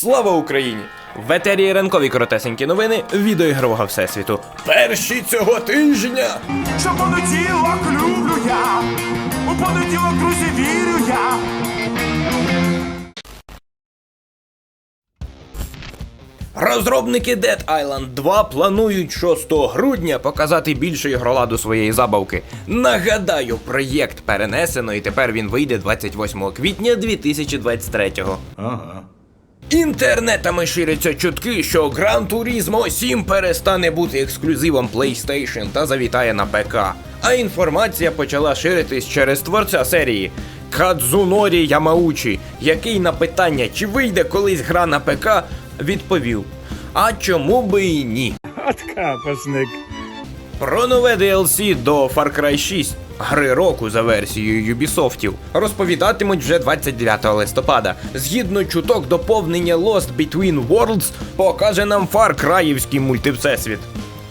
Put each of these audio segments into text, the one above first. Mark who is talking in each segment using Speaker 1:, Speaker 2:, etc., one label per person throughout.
Speaker 1: Слава Україні! В етері ранкові коротесенькі новини відеоігрового всесвіту. Перші цього тижня!
Speaker 2: Що понеділок люблю я, у понеділок, друзі, вірю я.
Speaker 1: Розробники Dead Island 2 планують 6 грудня показати більше ігроладу своєї забавки. Нагадаю, проєкт перенесено і тепер він вийде 28 квітня 2023-го.
Speaker 2: Ага.
Speaker 1: Інтернетами ширяться чутки, що Gran Turismo 7 перестане бути ексклюзивом PlayStation та завітає на ПК. А інформація почала ширитись через творця серії Кадзунорі Ямаучі, який на питання, чи вийде колись гра на ПК, відповів: А чому би і ні? Про нове DLC до Far Cry 6, гри року за версією Ubisoftів, розповідатимуть вже 29 листопада. Згідно чуток, доповнення Lost Between Worlds покаже нам Far краївський мультивсесвіт.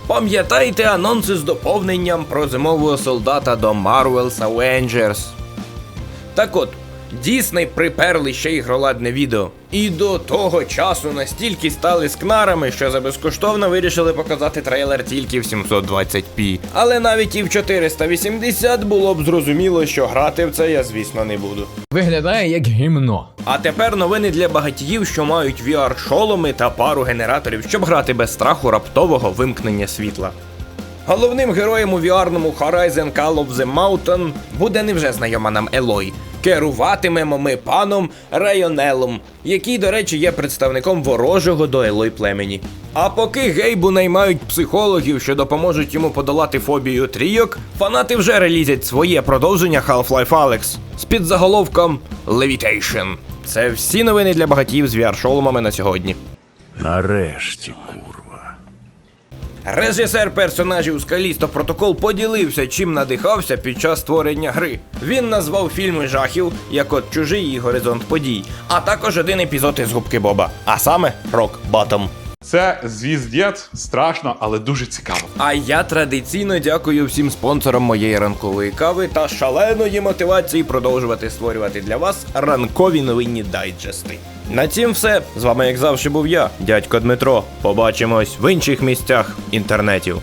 Speaker 1: Пам'ятайте анонси з доповненням про зимового солдата до Marvel's Avengers. Так от, Дісней приперли ще ігроладне відео. І до того часу настільки стали скнарами, що за безкоштовно вирішили показати трейлер тільки в 720p. Але навіть і в 480 було б зрозуміло, що грати в це я, звісно, не буду.
Speaker 3: Виглядає як гімно.
Speaker 1: А тепер новини для багатіїв, що мають VR-шоломи та пару генераторів, щоб грати без страху раптового вимкнення світла. Головним героєм у VR-ному Horizon Call of the Mountain буде невже знайома нам Елой. Керуватимемо ми паном Районелом, який, до речі, є представником ворожого до Елой племені. А поки Гейбу наймають психологів, що допоможуть йому подолати фобію трійок, фанати вже релізять своє продовження Half-Life Alyx з підзаголовком Levitation. Це всі новини для багатіїв з VR-шоломами на сьогодні.
Speaker 2: Нарешті, курва.
Speaker 1: Режисер персонажів Скалісто Протокол поділився, чим надихався під час створення гри. Він назвав фільми жахів, як от чужий і горизонт подій, а також один епізод із губки Боба, а саме Рок Батом.
Speaker 4: Це звіздець, страшно, але дуже цікаво.
Speaker 1: А я традиційно дякую всім спонсорам моєї ранкової кави та шаленої мотивації продовжувати створювати для вас ранкові новинні дайджести. На цім все. З вами, як завжди, був я, дядько Дмитро. Побачимось в інших місцях інтернетів.